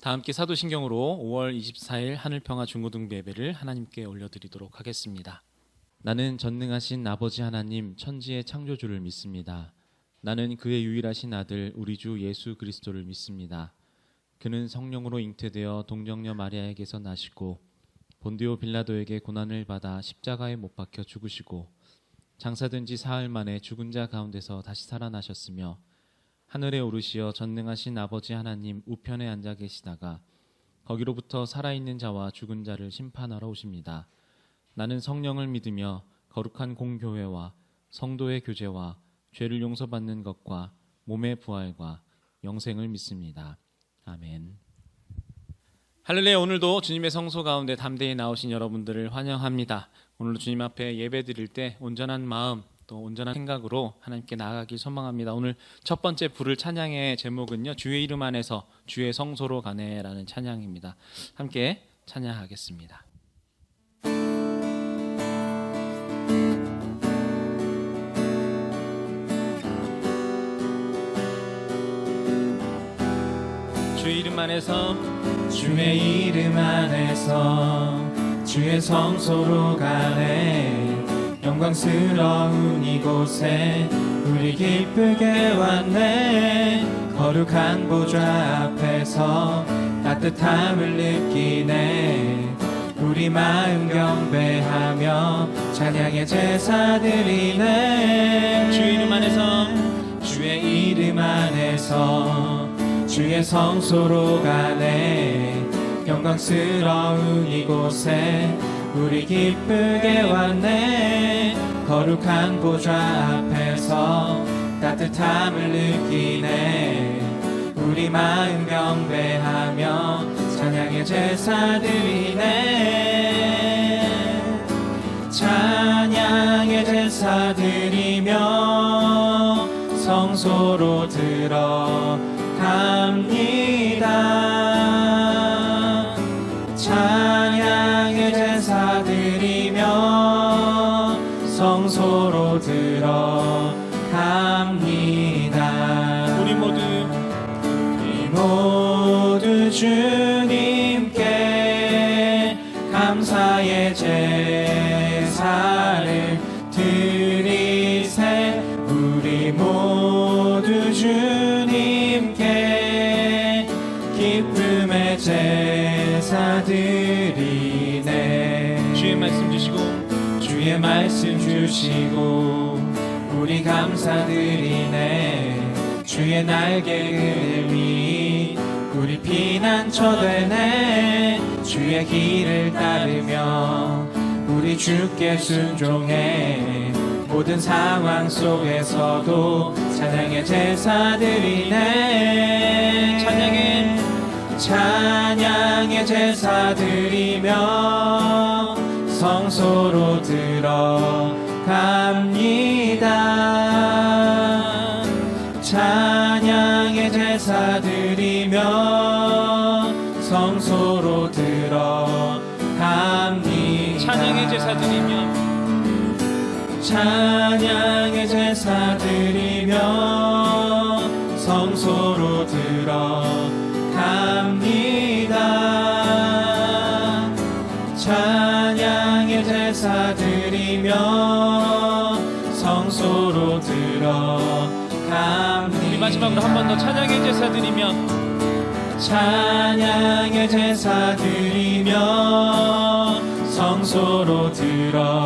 다 함께 사도신경으로 5월 24일 하늘평화 중고등부 예배를 하나님께 올려드리도록 하겠습니다. 나는 전능하신 아버지 하나님 천지의 창조주를 믿습니다. 나는 그의 유일하신 아들 우리 주 예수 그리스도를 믿습니다. 그는 성령으로 잉태되어 동정녀 마리아에게서 나시고 본디오 빌라도에게 고난을 받아 십자가에 못 박혀 죽으시고 장사된 지 사흘 만에 죽은 자 가운데서 다시 살아나셨으며 하늘에 오르시어 전능하신 아버지 하나님 우편에 앉아 계시다가 거기로부터 살아있는 자와 죽은 자를 심판하러 오십니다. 나는 성령을 믿으며 거룩한 공교회와 성도의 교제와 죄를 용서받는 것과 몸의 부활과 영생을 믿습니다. 아멘. 할렐루야 오늘도 주님의 성소 가운데 담대히 나오신 여러분들을 환영합니다. 오늘도 주님 앞에 예배 드릴 때 온전한 마음 또 온전한 생각으로 하나님께 나아가길 소망합니다. 오늘 첫 번째 부를 찬양의 제목은요. 주의 이름 안에서 주의 성소로 가네라는 찬양입니다. 함께 찬양하겠습니다. 주의 이름 안에서 주의 이름 안에서 주의 성소로 가네 영광스러운 이곳에 우리 기쁘게 왔네. 거룩한 보좌 앞에서 따뜻함을 느끼네. 우리 마음 경배하며 찬양의 제사 드리네. 주의 이름 안에서 주의 이름 안에서 주의 성소로 가네. 영광스러운 이곳에 우리 기쁘게 왔네. 거룩한 보좌 앞에서 따뜻함을 느끼네. 우리 마음 경배하며 찬양의 제사 드리네. 찬양의 제사 드리며 성소로 들어갑니다 주님께 감사의 제사를 드리세. 우리 모두 주님께 기쁨의 제사 드리네. 주의 말씀 주시고 주의 말씀 주시고 우리 감사드리네. 주의 날개 을미 우리 피난처 되네. 주의 길을 따르며 우리 주께 순종해. 모든 상황 속에서도 찬양의 제사 드리네. 찬양의 찬양의 제사 드리며 성소로 들어갑니다. 찬양의 제사 드리며 성소로 들어갑니다. 찬양의 제사 드리며. 찬양의 제사 드리며 성소로 들어갑니다. 찬양의 제사 드리며 성소로 들어갑니다. 마지막으로 한 번 더 찬양의 제사 드리며 찬양의 제사 드리며 성소로 들어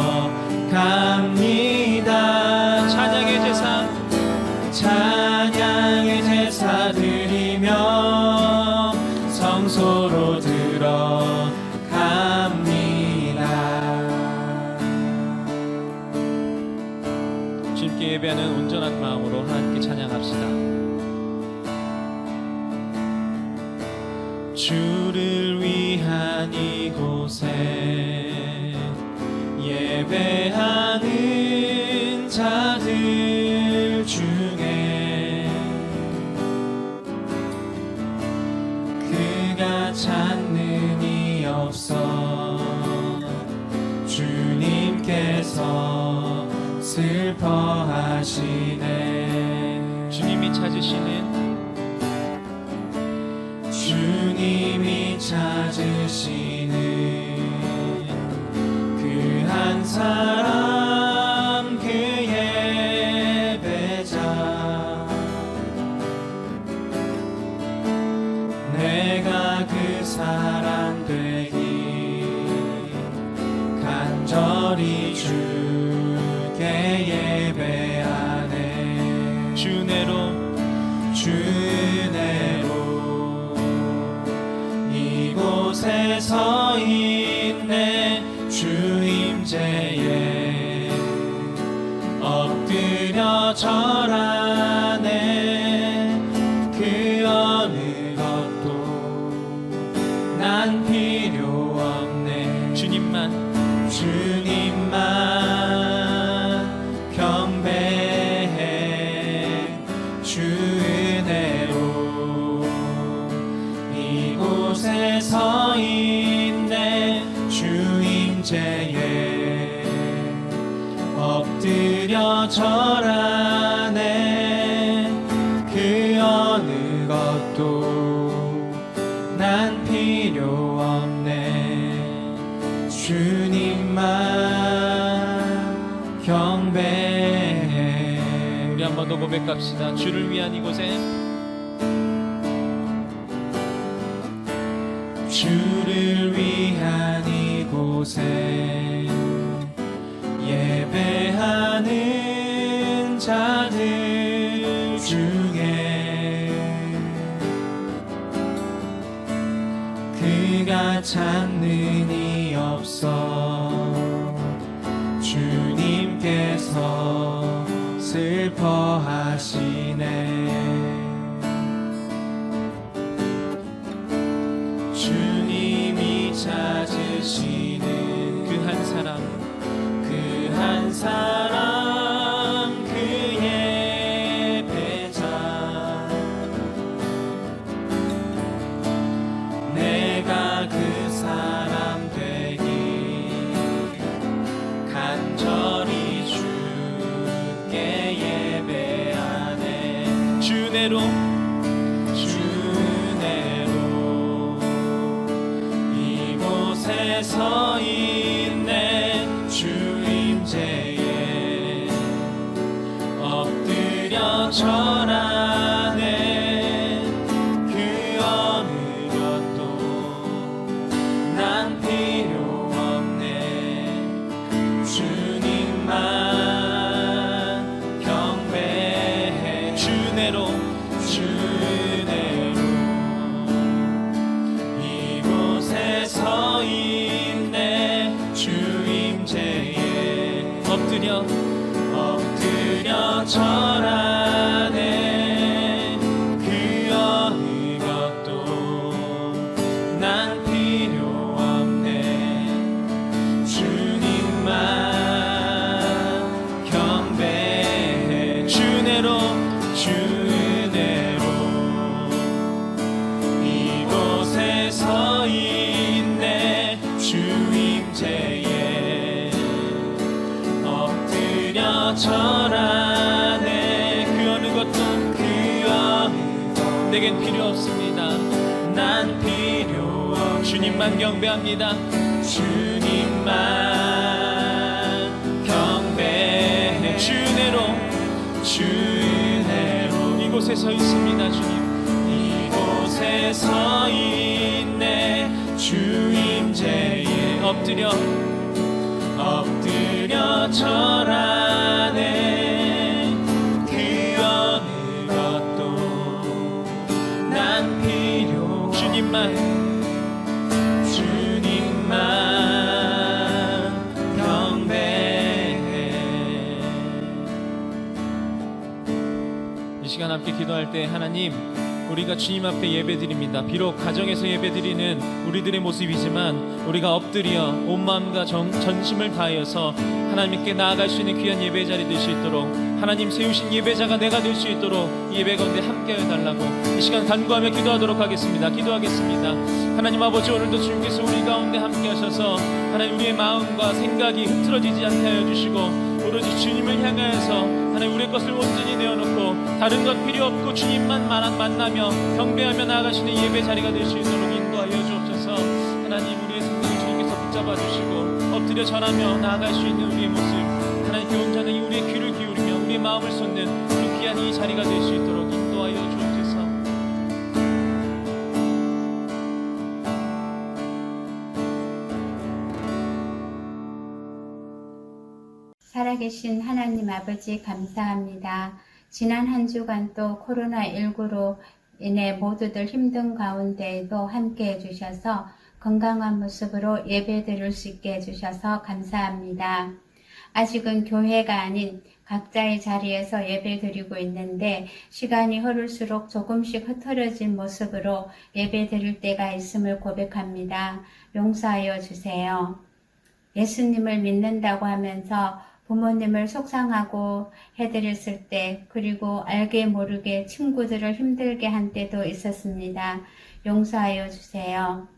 찾으시는 주님 주님이 찾으시는 그 한 사람 고백합시다. 주를 위한 이곳에 주를 위한 이곳에 예배하는 자들 중에 그가 찾 예배하네 주내로 주내로 이곳에 서 엎드려 엎드려 절하네 그 어느 것도 난 필요 주님만 이 시간 함께 기도할 때 하나님 우리가 주님 앞에 예배드립니다. 비록 가정에서 예배드리는 우리들의 모습이지만 우리가 엎드려 온 마음과 정, 전심을 다하여서 하나님께 나아갈 수 있는 귀한 예배 자리 될 수 있도록 하나님 세우신 예배자가 내가 될 수 있도록 이 예배 가운데 함께하여 달라고 이 시간 간구하며 기도하도록 하겠습니다. 기도하겠습니다. 하나님 아버지 오늘도 주님께서 우리 가운데 함께하셔서 하나님 우리의 마음과 생각이 흐트러지지 않게 하여 주시고 오로지 주님을 향하여서 하나님 우리의 것을 온전히 내어놓고 다른 것 필요 없고 주님만 만- 만나며 경배하며 나아가시는 예배 자리가 될 수 있도록 인도하여 주옵소서. 하나님 우리의 생명을 주님께서 붙잡아 주시고 엎드려 절하며 나아갈 수 있는 우리의 모습 하나님 교훈 자는 우리의 귀를 기울이며 우리의 마음을 쏟는 그 귀한 이 자리가 될 수 있도록 살아계신 하나님 아버지 감사합니다. 지난 한 주간 또 코로나19로 인해 모두들 힘든 가운데에도 함께 해주셔서 건강한 모습으로 예배 드릴 수 있게 해주셔서 감사합니다. 아직은 교회가 아닌 각자의 자리에서 예배 드리고 있는데 시간이 흐를수록 조금씩 흐트러진 모습으로 예배 드릴 때가 있음을 고백합니다. 용서하여 주세요. 예수님을 믿는다고 하면서 부모님을 속상하고 해드렸을 때, 그리고 알게 모르게 친구들을 힘들게 한 때도 있었습니다. 용서하여 주세요.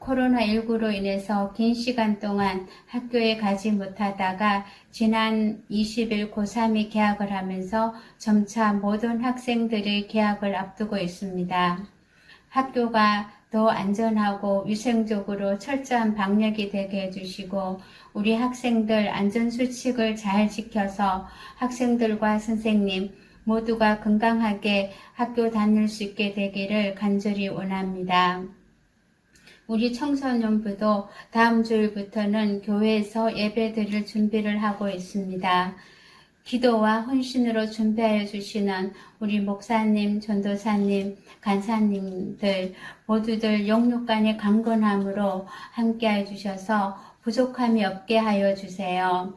코로나19로 인해서 긴 시간 동안 학교에 가지 못하다가 지난 20일 고3이 개학을 하면서 점차 모든 학생들이 개학을 앞두고 있습니다. 학교가 더 안전하고 위생적으로 철저한 방역이 되게 해주시고 우리 학생들 안전수칙을 잘 지켜서 학생들과 선생님 모두가 건강하게 학교 다닐 수 있게 되기를 간절히 원합니다. 우리 청소년부도 다음 주일부터는 교회에서 예배 드릴 준비를 하고 있습니다. 기도와 헌신으로 준비하여 주시는 우리 목사님, 전도사님, 간사님들 모두들 영육간의 강건함으로 함께해 주셔서 부족함이 없게 하여 주세요.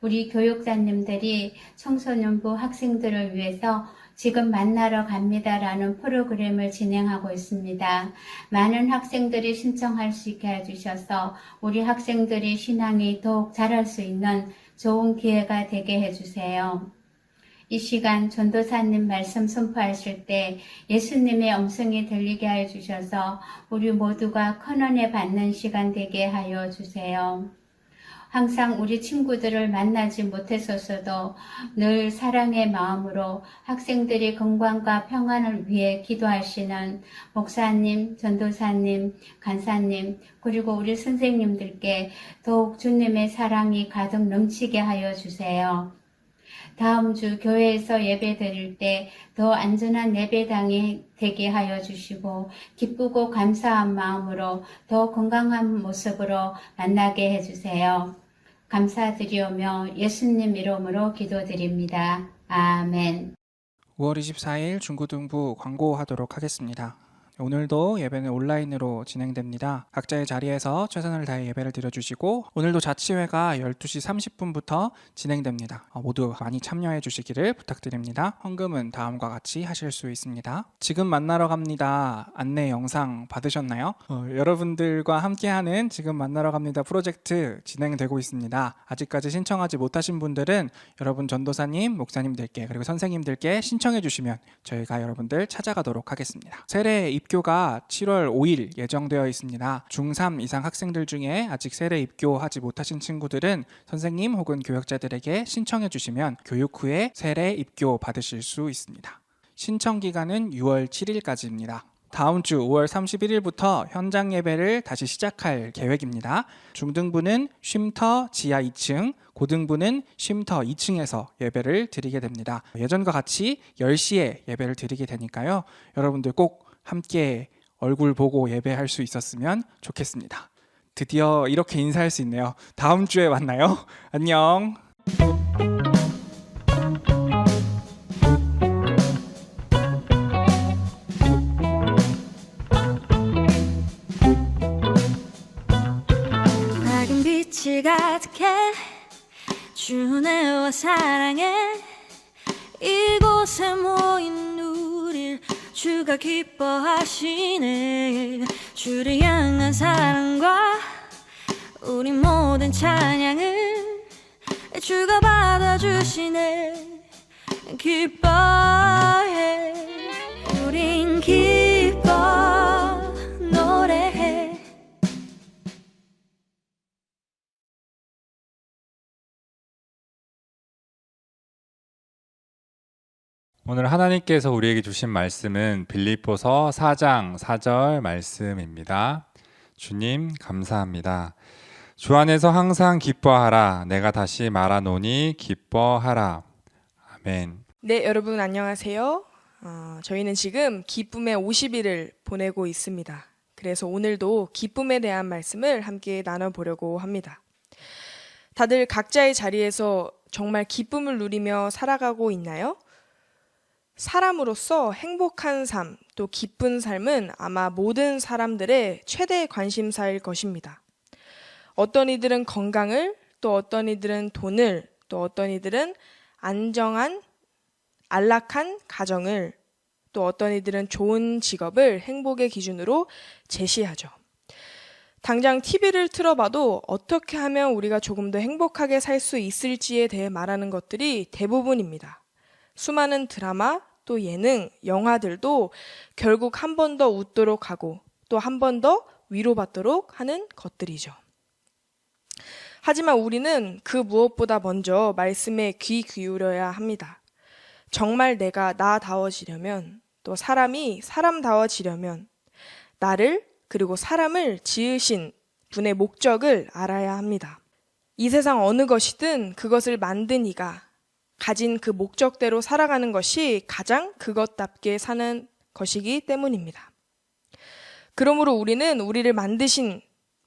우리 교육자님들이 청소년부 학생들을 위해서 지금 만나러 갑니다라는 프로그램을 진행하고 있습니다. 많은 학생들이 신청할 수 있게 해주셔서 우리 학생들이 신앙이 더욱 자랄 수 있는 좋은 기회가 되게 해주세요. 이 시간 전도사님 말씀 선포하실 때 예수님의 음성이 들리게 하여 주셔서 우리 모두가 큰은혜 받는 시간 되게 하여 주세요. 항상 우리 친구들을 만나지 못했었어도 늘 사랑의 마음으로 학생들의 건강과 평안을 위해 기도하시는 목사님, 전도사님, 간사님, 그리고 우리 선생님들께 더욱 주님의 사랑이 가득 넘치게 하여 주세요. 다음 주 교회에서 예배 드릴 때 더 안전한 예배당이 되게 하여 주시고 기쁘고 감사한 마음으로 더 건강한 모습으로 만나게 해주세요. 감사드리오며 예수님 이름으로 기도드립니다. 아멘. 5월 24일 중고등부 광고하도록 하겠습니다. 오늘도 예배는 온라인으로 진행됩니다. 각자의 자리에서 최선을 다해 예배를 드려주시고 오늘도 자치회가 12시 30분부터 진행됩니다. 어, 모두 많이 참여해 주시기를 부탁드립니다. 헌금은 다음과 같이 하실 수 있습니다. 지금 만나러 갑니다. 안내 영상 받으셨나요? 어, 여러분들과 함께하는 지금 만나러 갑니다 프로젝트 진행되고 있습니다. 아직까지 신청하지 못하신 분들은 여러분 전도사님, 목사님들께 그리고 선생님들께 신청해 주시면 저희가 여러분들 찾아가도록 하겠습니다. 세례 입 교가 7월 5일 예정되어 있습니다. 중3 이상 학생들 중에 아직 세례 입교하지 못하신 친구들은 선생님 혹은 교역자들에게 신청해 주시면 교육 후에 세례 입교 받으실 수 있습니다. 신청 기간은 6월 7일까지입니다. 다음 주 5월 31일부터 현장 예배를 다시 시작할 계획입니다. 중등부는 쉼터 지하 2층, 고등부는 쉼터 2층에서 예배를 드리게 됩니다. 예전과 같이 10시에 예배를 드리게 되니까요. 여러분들 꼭 함께 얼굴 보고 예배할 수 있었으면 좋겠습니다. 드디어 이렇게 인사할 수 있네요. 다음 주에 만나요. 안녕. 밝은 빛이 가득해 주내와 사랑해 이곳에 우릴 주가 기뻐하시네. 주를 향한 사랑과 우리 모든 찬양을 주가 받아주시네. 기뻐해. 우린 기 오늘 하나님께서 우리에게 주신 말씀은 빌립보서 4장 4절 말씀입니다. 주님 감사합니다. 주 안에서 항상 기뻐하라. 내가 다시 말하노니 기뻐하라. 아멘. 네, 여러분 안녕하세요. 어, 저희는 지금 기쁨의 50일을 보내고 있습니다. 그래서 오늘도 기쁨에 대한 말씀을 함께 나눠보려고 합니다. 다들 각자의 자리에서 정말 기쁨을 누리며 살아가고 있나요? 사람으로서 행복한 삶, 또 기쁜 삶은 아마 모든 사람들의 최대 관심사일 것입니다. 어떤 이들은 건강을, 또 어떤 이들은 돈을, 또 어떤 이들은 안정한 안락한 가정을 또 어떤 이들은 좋은 직업을 행복의 기준으로 제시하죠. 당장 TV를 틀어봐도 어떻게 하면 우리가 조금 더 행복하게 살 수 있을지에 대해 말하는 것들이 대부분입니다. 수많은 드라마, 또 예능, 영화들도 결국 한 번 더 웃도록 하고 또 한 번 더 위로받도록 하는 것들이죠. 하지만 우리는 그 무엇보다 먼저 말씀에 귀 기울여야 합니다. 정말 내가 나다워지려면 또 사람이 사람다워지려면 나를 그리고 사람을 지으신 분의 목적을 알아야 합니다. 이 세상 어느 것이든 그것을 만든 이가 가진 그 목적대로 살아가는 것이 가장 그것답게 사는 것이기 때문입니다. 그러므로 우리는 우리를 만드신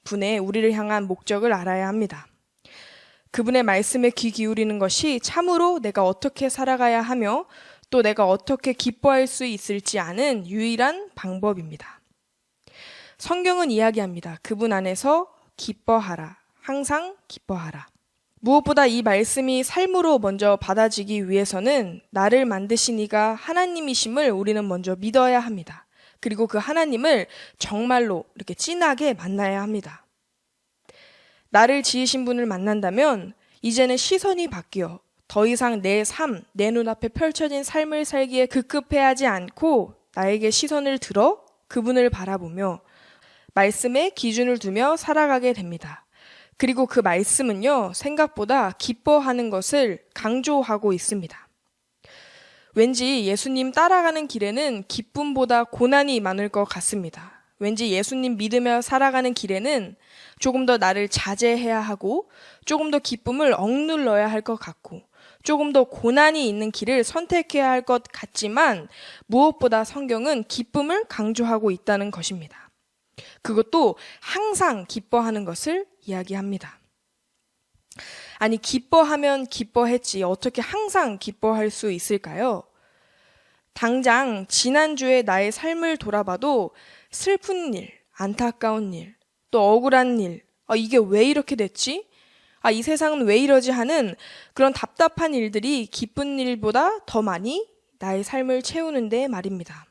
분의 우리를 향한 목적을 알아야 합니다. 그분의 말씀에 귀 기울이는 것이 참으로 내가 어떻게 살아가야 하며 또 내가 어떻게 기뻐할 수 있을지 아는 유일한 방법입니다. 성경은 이야기합니다. 그분 안에서 기뻐하라. 항상 기뻐하라. 무엇보다 이 말씀이 삶으로 먼저 받아지기 위해서는 나를 만드신 이가 하나님이심을 우리는 먼저 믿어야 합니다. 그리고 그 하나님을 정말로 이렇게 진하게 만나야 합니다. 나를 지으신 분을 만난다면 이제는 시선이 바뀌어 더 이상 내 삶, 내 눈앞에 펼쳐진 삶을 살기에 급급해하지 않고 나에게 시선을 들어 그분을 바라보며 말씀에 기준을 두며 살아가게 됩니다. 그리고 그 말씀은요, 생각보다 기뻐하는 것을 강조하고 있습니다. 왠지 예수님 따라가는 길에는 기쁨보다 고난이 많을 것 같습니다. 왠지 예수님 믿으며 살아가는 길에는 조금 더 나를 자제해야 하고 조금 더 기쁨을 억눌러야 할 것 같고 조금 더 고난이 있는 길을 선택해야 할 것 같지만 무엇보다 성경은 기쁨을 강조하고 있다는 것입니다. 그것도 항상 기뻐하는 것을 이야기합니다. 아니, 기뻐하면 기뻐했지. 어떻게 항상 기뻐할 수 있을까요? 당장 지난주에 나의 삶을 돌아봐도 슬픈 일, 안타까운 일, 또 억울한 일, 아, 이게 왜 이렇게 됐지? 아, 이 세상은 왜 이러지 하는 그런 답답한 일들이 기쁜 일보다 더 많이 나의 삶을 채우는데 말입니다.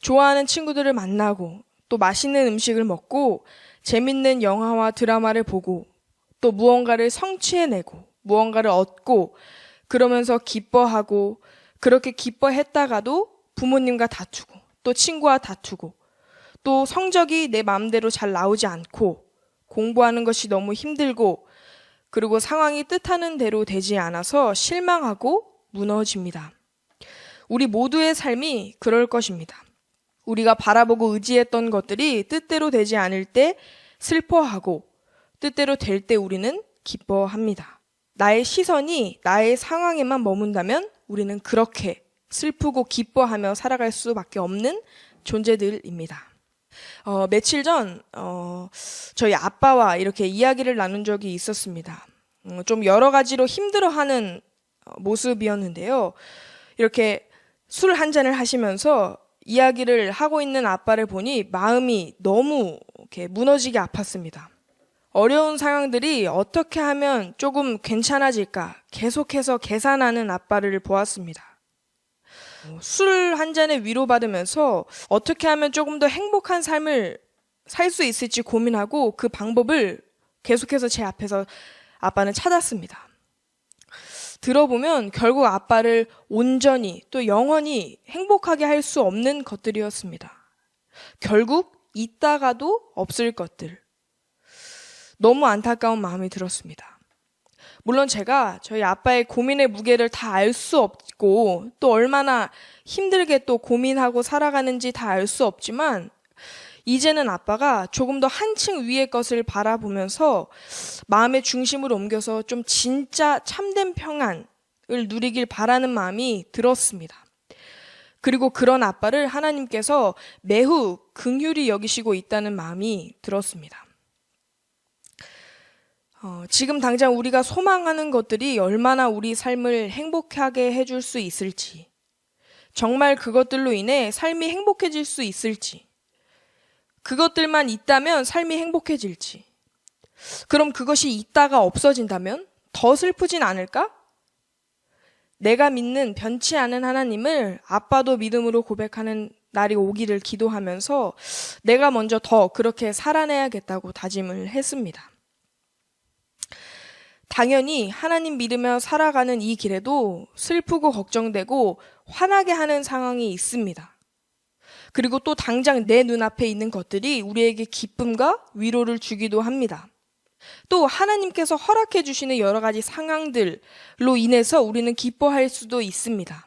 좋아하는 친구들을 만나고 또 맛있는 음식을 먹고 재밌는 영화와 드라마를 보고 또 무언가를 성취해내고 무언가를 얻고 그러면서 기뻐하고 그렇게 기뻐했다가도 부모님과 다투고 또 친구와 다투고 또 성적이 내 마음대로 잘 나오지 않고 공부하는 것이 너무 힘들고 그리고 상황이 뜻하는 대로 되지 않아서 실망하고 무너집니다. 우리 모두의 삶이 그럴 것입니다. 우리가 바라보고 의지했던 것들이 뜻대로 되지 않을 때 슬퍼하고 뜻대로 될 때 우리는 기뻐합니다. 나의 시선이 나의 상황에만 머문다면 우리는 그렇게 슬프고 기뻐하며 살아갈 수밖에 없는 존재들입니다. 어, 며칠 전, 어, 저희 아빠와 이렇게 이야기를 나눈 적이 있었습니다. 음, 좀 여러 가지로 힘들어하는 어, 모습이었는데요. 이렇게 술 한 잔을 하시면서 이야기를 하고 있는 아빠를 보니 마음이 너무 이렇게 무너지게 아팠습니다. 어려운 상황들이 어떻게 하면 조금 괜찮아질까 계속해서 계산하는 아빠를 보았습니다. 술 한 잔에 위로받으면서 어떻게 하면 조금 더 행복한 삶을 살 수 있을지 고민하고 그 방법을 계속해서 제 앞에서 아빠는 찾았습니다. 들어보면 결국 아빠를 온전히 또 영원히 행복하게 할 수 없는 것들이었습니다. 결국 있다가도 없을 것들. 너무 안타까운 마음이 들었습니다. 물론 제가 저희 아빠의 고민의 무게를 다 알 수 없고 또 얼마나 힘들게 또 고민하고 살아가는지 다 알 수 없지만 이제는 아빠가 조금 더 한층 위의 것을 바라보면서 마음의 중심을 옮겨서 좀 진짜 참된 평안을 누리길 바라는 마음이 들었습니다. 그리고 그런 아빠를 하나님께서 매우 긍휼히 여기시고 있다는 마음이 들었습니다. 어, 지금 당장 우리가 소망하는 것들이 얼마나 우리 삶을 행복하게 해줄 수 있을지, 정말 그것들로 인해 삶이 행복해질 수 있을지, 그것들만 있다면 삶이 행복해질지, 그럼 그것이 있다가 없어진다면 더 슬프진 않을까? 내가 믿는 변치 않은 하나님을 아빠도 믿음으로 고백하는 날이 오기를 기도하면서 내가 먼저 더 그렇게 살아내야겠다고 다짐을 했습니다. 당연히 하나님 믿으며 살아가는 이 길에도 슬프고 걱정되고 화나게 하는 상황이 있습니다. 그리고 또 당장 내 눈앞에 있는 것들이 우리에게 기쁨과 위로를 주기도 합니다. 또 하나님께서 허락해 주시는 여러 가지 상황들로 인해서 우리는 기뻐할 수도 있습니다.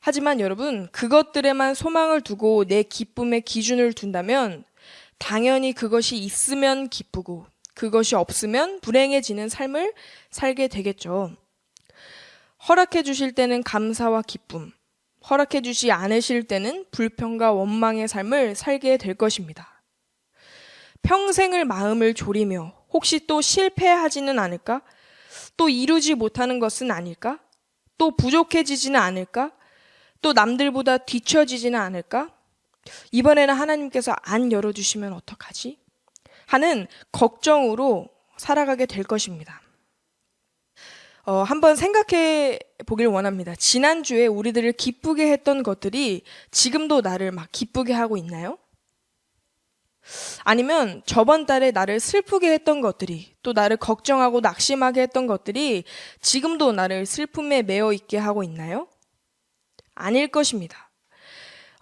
하지만 여러분, 그것들에만 소망을 두고 내 기쁨의 기준을 둔다면 당연히 그것이 있으면 기쁘고 그것이 없으면 불행해지는 삶을 살게 되겠죠. 허락해 주실 때는 감사와 기쁨, 허락해 주지 않으실 때는 불평과 원망의 삶을 살게 될 것입니다. 평생을 마음을 졸이며 혹시 또 실패하지는 않을까? 또 이루지 못하는 것은 아닐까? 또 부족해지지는 않을까? 또 남들보다 뒤처지지는 않을까? 이번에는 하나님께서 안 열어주시면 어떡하지? 하는 걱정으로 살아가게 될 것입니다. 어, 한번 생각해 보길 원합니다. 지난주에 우리들을 기쁘게 했던 것들이 지금도 나를 막 기쁘게 하고 있나요? 아니면 저번 달에 나를 슬프게 했던 것들이 또 나를 걱정하고 낙심하게 했던 것들이 지금도 나를 슬픔에 매어 있게 하고 있나요? 아닐 것입니다.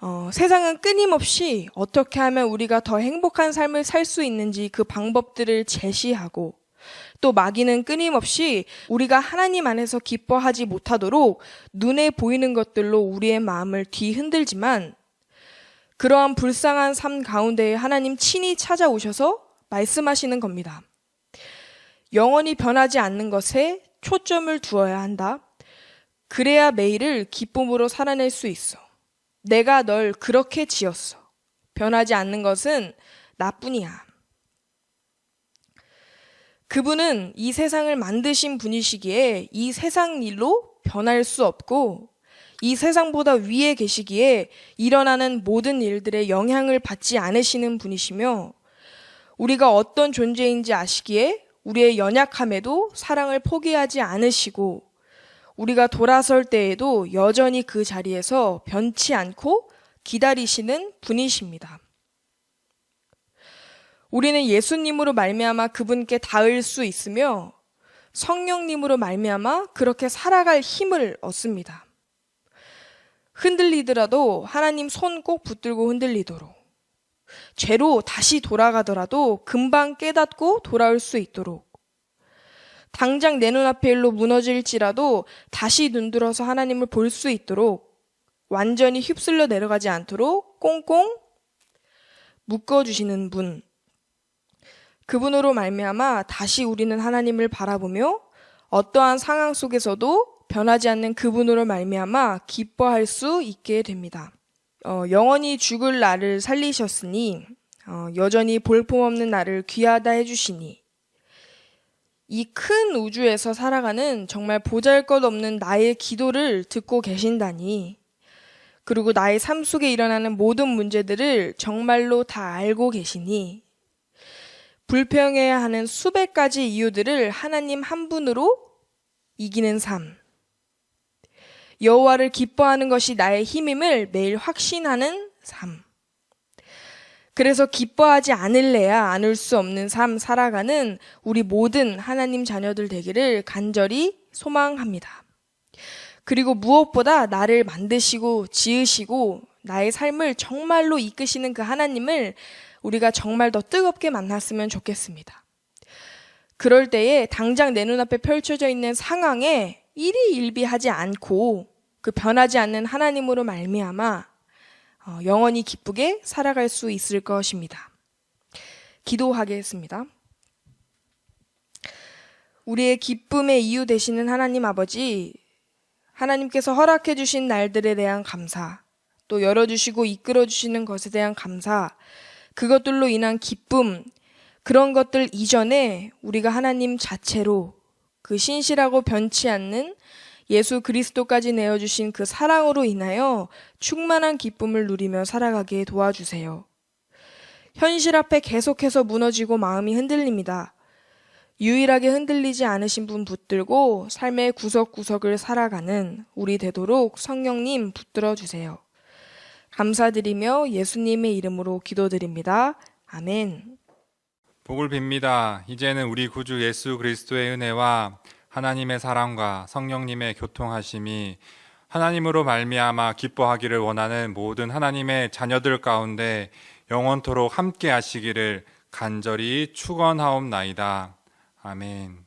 어, 세상은 끊임없이 어떻게 하면 우리가 더 행복한 삶을 살 수 있는지 그 방법들을 제시하고 또 마귀는 끊임없이 우리가 하나님 안에서 기뻐하지 못하도록 눈에 보이는 것들로 우리의 마음을 뒤흔들지만 그러한 불쌍한 삶 가운데에 하나님 친히 찾아오셔서 말씀하시는 겁니다. 영원히 변하지 않는 것에 초점을 두어야 한다. 그래야 매일을 기쁨으로 살아낼 수 있어. 내가 널 그렇게 지었어. 변하지 않는 것은 나뿐이야. 그분은 이 세상을 만드신 분이시기에 이 세상 일로 변할 수 없고 이 세상보다 위에 계시기에 일어나는 모든 일들의 영향을 받지 않으시는 분이시며 우리가 어떤 존재인지 아시기에 우리의 연약함에도 사랑을 포기하지 않으시고 우리가 돌아설 때에도 여전히 그 자리에서 변치 않고 기다리시는 분이십니다. 우리는 예수님으로 말미암아 그분께 닿을 수 있으며 성령님으로 말미암아 그렇게 살아갈 힘을 얻습니다. 흔들리더라도 하나님 손 꼭 붙들고 흔들리도록 죄로 다시 돌아가더라도 금방 깨닫고 돌아올 수 있도록 당장 내 눈앞에 일로 무너질지라도 다시 눈들어서 하나님을 볼 수 있도록 완전히 휩쓸려 내려가지 않도록 꽁꽁 묶어주시는 분. 그분으로 말미암아 다시 우리는 하나님을 바라보며 어떠한 상황 속에서도 변하지 않는 그분으로 말미암아 기뻐할 수 있게 됩니다. 어, 영원히 죽을 나를 살리셨으니 어, 여전히 볼품없는 나를 귀하다 해주시니 이 큰 우주에서 살아가는 정말 보잘것없는 나의 기도를 듣고 계신다니 그리고 나의 삶 속에 일어나는 모든 문제들을 정말로 다 알고 계시니 불평해야 하는 수백 가지 이유들을 하나님 한 분으로 이기는 삶. 여호와를 기뻐하는 것이 나의 힘임을 매일 확신하는 삶. 그래서 기뻐하지 않을래야 않을 수 없는 삶 살아가는 우리 모든 하나님 자녀들 되기를 간절히 소망합니다. 그리고 무엇보다 나를 만드시고 지으시고 나의 삶을 정말로 이끄시는 그 하나님을 우리가 정말 더 뜨겁게 만났으면 좋겠습니다. 그럴 때에 당장 내 눈앞에 펼쳐져 있는 상황에 일희일비하지 않고 그 변하지 않는 하나님으로 말미암아 어, 영원히 기쁘게 살아갈 수 있을 것입니다. 기도하겠습니다. 우리의 기쁨의 이유 되시는 하나님 아버지, 하나님께서 허락해 주신 날들에 대한 감사, 또 열어주시고 이끌어 주시는 것에 대한 감사, 그것들로 인한 기쁨, 그런 것들 이전에 우리가 하나님 자체로 그 신실하고 변치 않는 예수 그리스도까지 내어주신 그 사랑으로 인하여 충만한 기쁨을 누리며 살아가게 도와주세요. 현실 앞에 계속해서 무너지고 마음이 흔들립니다. 유일하게 흔들리지 않으신 분 붙들고 삶의 구석구석을 살아가는 우리 되도록 성령님 붙들어 주세요. 감사드리며 예수님의 이름으로 기도드립니다. 아멘. 복을 빕니다. 이제는 우리 구주 예수 그리스도의 은혜와 하나님의 사랑과 성령님의 교통하심이 하나님으로 말미암아 기뻐하기를 원하는 모든 하나님의 자녀들 가운데 영원토록 함께 하시기를 간절히 축원하옵나이다. 아멘.